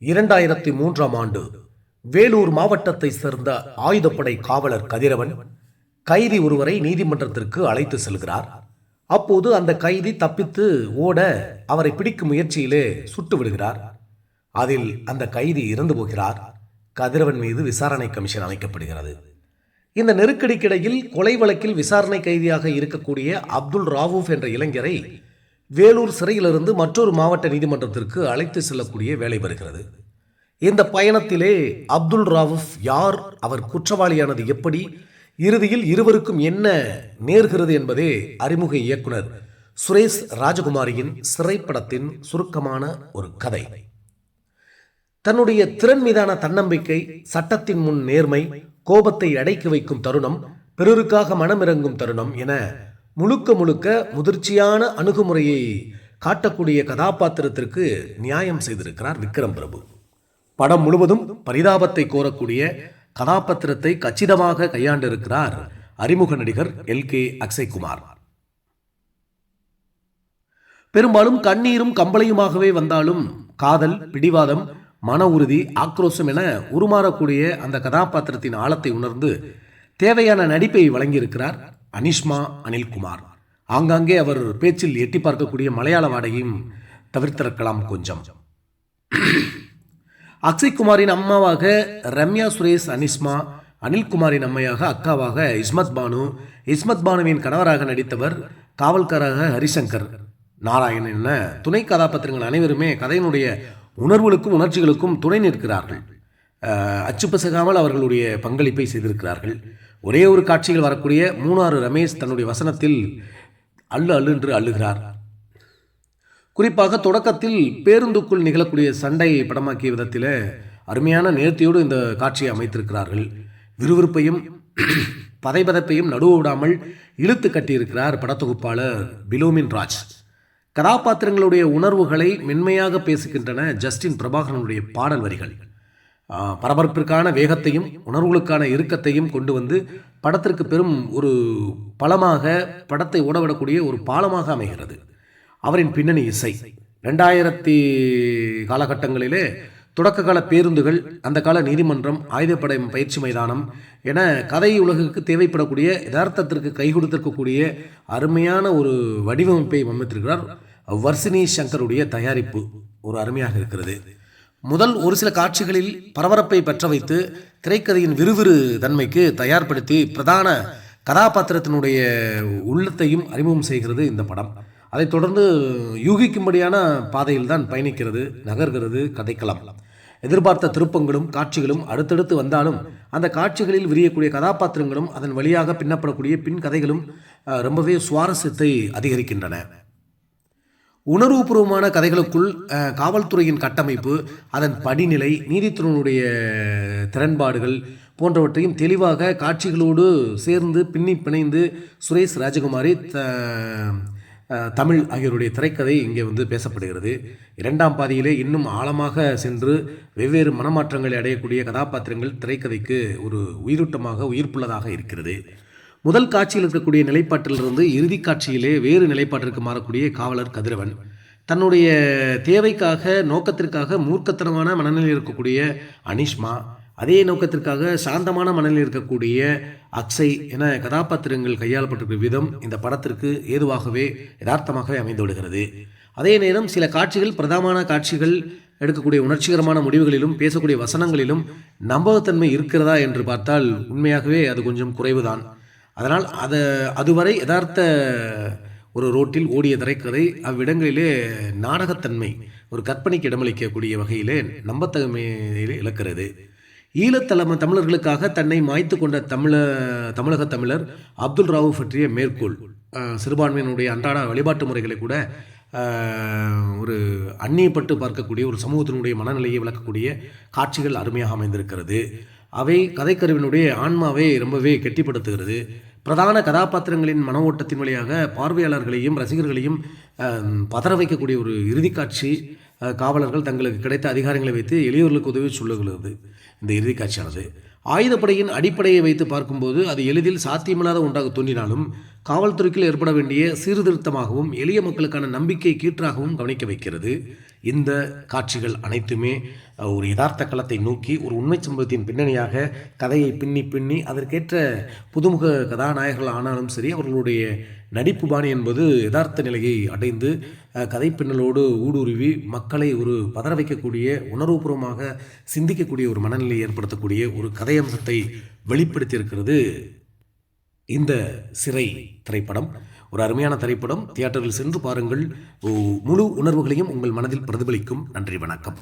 இரண்டாயிரத்தி மூன்றாம் ஆண்டு வேலூர் மாவட்டத்தை சேர்ந்த ஆயுதப்படை காவலர் கதிரவன் கைதி ஒருவரை நீதிமன்றத்திற்கு அழைத்து செல்கிறார். அப்போது அந்த கைதி தப்பித்து ஓட அவரை பிடிக்கும் முயற்சியிலே சுட்டு விடுகிறார். அதில் அந்த கைதி இறந்து போகிறார். கதிரவன் மீது விசாரணை கமிஷன் அமைக்கப்படுகிறது. இந்த நெருக்கடிக்கிடையில் கொலை வழக்கில் விசாரணை கைதியாக இருக்கக்கூடிய அப்துல் ராவூப் என்ற இளைஞரை வேலூர் சிறையிலிருந்து மற்றொரு மாவட்ட நீதிமன்றத்திற்கு அழைத்து செல்லக்கூடிய வேலை வருகிறது. இந்த பயணத்திலே அப்துல் ராவுஃப் யார் அவர் குற்றவாளியானது எப்படி இறுதியில் இருவருக்கும் என்ன நேர்கிறது என்பதே அறிமுக இயக்குனர் சுரேஷ் ராஜகுமாரியின் சிறைப்படத்தின் சுருக்கமான ஒரு கதை. தன்னுடைய திறன் மீதான தன்னம்பிக்கை சட்டத்தின் முன் நேர்மை கோபத்தை அடைக்கி வைக்கும் தருணம் பிறருக்காக மனமிறங்கும் தருணம் என முழுக்க முழுக்க முதிர்ச்சியான அணுகுமுறையை காட்டக்கூடிய கதாபாத்திரத்திற்கு நியாயம் செய்திருக்கிறார் விக்ரம் பிரபு. படம் முழுவதும் பரிதாபத்தை கோரக்கூடிய கதாபாத்திரத்தை கச்சிதமாக கையாண்டிருக்கிறார் அறிமுக நடிகர் எல். கே. அக்ஷய்குமார். பெரும்பாலும் கண்ணீரும் கம்பளையுமாகவே வந்தாலும் காதல் பிடிவாதம் மன உறுதி ஆக்ரோஷம் என உருமாறக்கூடிய அந்த கதாபாத்திரத்தின் ஆழத்தை உணர்ந்து தேவையான நடிப்பை வழங்கியிருக்கிறார் அனிஷ்மா அனில்குமார் ஆங்காங்கே அவர் பேச்சில் எட்டி பார்க்கக்கூடிய மலையாள வாடகையும் தவிர்த்திருக்கலாம் கொஞ்சம். அக்ஷய்குமாரின் அம்மாவாக ரம்யா சுரேஷ் அனிஸ்மா அனில்குமாரின் அம்மையாக அக்காவாக இஸ்மத் பானு இஸ்மத் பானுவின் கணவராக நடித்தவர் காவல்காராக ஹரிசங்கர். நாராயணன் என துணை கதாபாத்திரங்கள் அனைவருமே கதையினுடைய உணர்வுகளுக்கும் உணர்ச்சிகளுக்கும் துணை நிற்கிறார்கள். அஹ், அச்சுப்பசகாமல் அவர்களுடைய பங்களிப்பை செய்திருக்கிறார்கள். ஒரே ஒரு காட்சியில் வரக்கூடிய மூணாறு ரமேஷ் தன்னுடைய வசனத்தில் அள்ளு அள்ளு என்று அள்ளுகிறார். குறிப்பாக தொடக்கத்தில் பேருந்துக்குள் நிகழக்கூடிய சண்டையை படமாக்கிய விதத்தில் அருமையான நேர்த்தியோடு இந்த காட்சியை அமைத்திருக்கிறார்கள். விறுவிறுப்பையும் பதைபதைப்பையும் நடுவ விடாமல் இழுத்து கட்டியிருக்கிறார் படத்தொகுப்பாளர் பிலோமின் ராஜ். கதாபாத்திரங்களுடைய உணர்வுகளை மென்மையாக பேசுகின்றன ஜஸ்டின் பிரபாகரனுடைய பாடல் வரிகள். பரபரப்பிற்கான வேகத்தையும் உணர்வுகளுக்கான இறுக்கத்தையும் கொண்டு வந்து படத்திற்கு பெரும் ஒரு பலமாக படத்தை ஓடவிடக்கூடிய ஒரு பாலமாக அமைகிறது. அவரின் பின்னணி இசை. ரெண்டாயிரத்தி காலகட்டங்களிலே தொடக்க கால பேருந்துகள் அந்த கால நீதிமன்றம் ஆயுதப்படை பயிற்சி மைதானம் என கதை உலகுக்கு தேவைப்படக்கூடிய யதார்த்தத்திற்கு கை கொடுத்திருக்கக்கூடிய அருமையான ஒரு வடிவமைப்பை அமைத்திருக்கிறார் வர்சினி சங்கருடைய தயாரிப்பு. ஒரு அருமையாக இருக்கிறது. முதல் ஒரு சில காட்சிகளில் பரபரப்பை பற்ற வைத்து திரைக்கதையின் விறுவிறு தன்மைக்கு தயார்படுத்தி பிரதான கதாபாத்திரத்தினுடைய உள்ளத்தையும் அறிமுகம் செய்கிறது இந்த படம். அதைத் தொடர்ந்து யூகிக்கும்படியான பாதையில் தான் பயணிக்கிறது நகர்கிறது கதைக்களம். எதிர்பார்த்த திருப்பங்களும் காட்சிகளும் அடுத்தடுத்து வந்தாலும் அந்த காட்சிகளில் விரியக்கூடிய கதாபாத்திரங்களும் அதன் வழியாக பின்னப்படக்கூடிய பின் கதைகளும் ரொம்பவே சுவாரஸ்யத்தை அதிகரிக்கின்றன. உணர்வுபூர்வமான கதைகளுக்குள் காவல்துறையின் கட்டமைப்பு அதன் படிநிலை நீதித்துறையினுடைய திறன்பாடுகள் போன்றவற்றையும் தெளிவாக காட்சிகளோடு சேர்ந்து பின்னி பிணைந்து சுரேஷ் ராஜகுமாரி த- தமிழ் ஆகியோருடைய திரைக்கதை இங்கே வந்து பேசப்படுகிறது. இரண்டாம் பாதியிலே இன்னும் ஆழமாக சென்று வெவ்வேறு மனமாற்றங்களை அடையக்கூடிய கதாபாத்திரங்கள் திரைக்கதைக்கு ஒரு உயிரூட்டமாக உயிர்ப்புள்ளதாக இருக்கிறது. முதல் காட்சியில் இருக்கக்கூடிய நிலைப்பாட்டிலிருந்து இறுதி காட்சியிலே வேறு நிலைப்பாட்டிற்கு மாறக்கூடிய காவலர் கதிரவன். தன்னுடைய தேவைக்காக நோக்கத்திற்காக மூர்க்கத்தனமான மனநிலையில் இருக்கக்கூடிய அனிஷ்மா அதே நோக்கத்திற்காக சாந்தமான மனநிலையில் இருக்கக்கூடிய அக்ஷய் என கதாபாத்திரங்கள் கையாளப்பட்டிருக்கும் விதம் இந்த படத்திற்கு ஏதுவாகவே யதார்த்தமாகவே அமைந்து விடுகிறது. அதே நேரம் சில காட்சிகள் பிரதான காட்சிகள் எடுக்கக்கூடிய உணர்ச்சிகரமான முடிவுகளிலும் பேசக்கூடிய வசனங்களிலும் நம்பகத்தன்மை இருக்கிறதா என்று பார்த்தால் உண்மையாகவே அது கொஞ்சம் குறைவுதான். அதனால் அதை அதுவரை யதார்த்த ஒரு ரோட்டில் ஓடிய திரைக்கதை அவ்விடங்களிலே நாடகத்தன்மை ஒரு கற்பனைக்கு இடமளிக்கக்கூடிய வகையிலே நம்பத்தகமையிலே இழக்கிறது ஈழத்தலைம தமிழர்களுக்காக தன்னை மாய்த்து கொண்ட தமிழ தமிழக தமிழர் அப்துல் ராவு பற்றிய மேற்கோள் சிறுபான்மையினுடைய அன்றாட வழிபாட்டு முறைகளை கூட ஒரு அந்நியப்பட்டு பார்க்கக்கூடிய ஒரு சமூகத்தினுடைய மனநிலையை விளக்கக்கூடிய காட்சிகள் அருமையாக அமைந்திருக்கிறது. அவை கதைக்கருவினுடைய ஆன்மாவை ரொம்பவே கெட்டிப்படுத்துகிறது. பிரதான கதாபாத்திரங்களின் மன ஓட்டத்தின் வழியாக பார்வையாளர்களையும் ரசிகர்களையும் பதற வைக்கக்கூடிய ஒரு இறுதிக்காட்சி காவலர்கள் தங்களுக்கு கிடைத்த அதிகாரங்களை வைத்து எளியவர்களுக்கு உதவி சொல்லுகிறது. இந்த இறுதி காட்சியானது. ஆயுதப்படையின் அடிப்படையை வைத்து பார்க்கும்போது அது எளிதில் சாத்தியமில்லாத ஒன்றாக தோன்றினாலும் காவல்துறைக்குள் ஏற்பட வேண்டிய சீர்திருத்தமாகவும் எளிய மக்களுக்கான நம்பிக்கை கீற்றாகவும் கவனிக்க வைக்கிறது. இந்த காட்சிகள் அனைத்துமே ஒரு யதார்த்த களத்தை நோக்கி ஒரு உண்மை சம்பவத்தின் பின்னணியாக கதையை பின்னி பின்னி அதற்கேற்ற புதுமுக கதாநாயகர்கள் ஆனாலும் சரி அவர்களுடைய நடிப்பு பாணி என்பது யதார்த்த நிலையை அடைந்து கதை பின்னலோடு ஊடுருவி மக்களை ஒரு பதற வைக்கக்கூடிய உணர்வுபூர்வமாக சிந்திக்கக்கூடிய ஒரு மனநிலையை ஏற்படுத்தக்கூடிய ஒரு கதை அம்சத்தை வெளிப்படுத்தியிருக்கிறது இந்த சிறை திரைப்படம். ஒரு அருமையான திரைப்படம் தியேட்டரில் சென்று பாருங்கள். முழு உணர்வுகளையும் உங்கள் மனதில் பிரதிபலிக்கும். நன்றி வணக்கம்.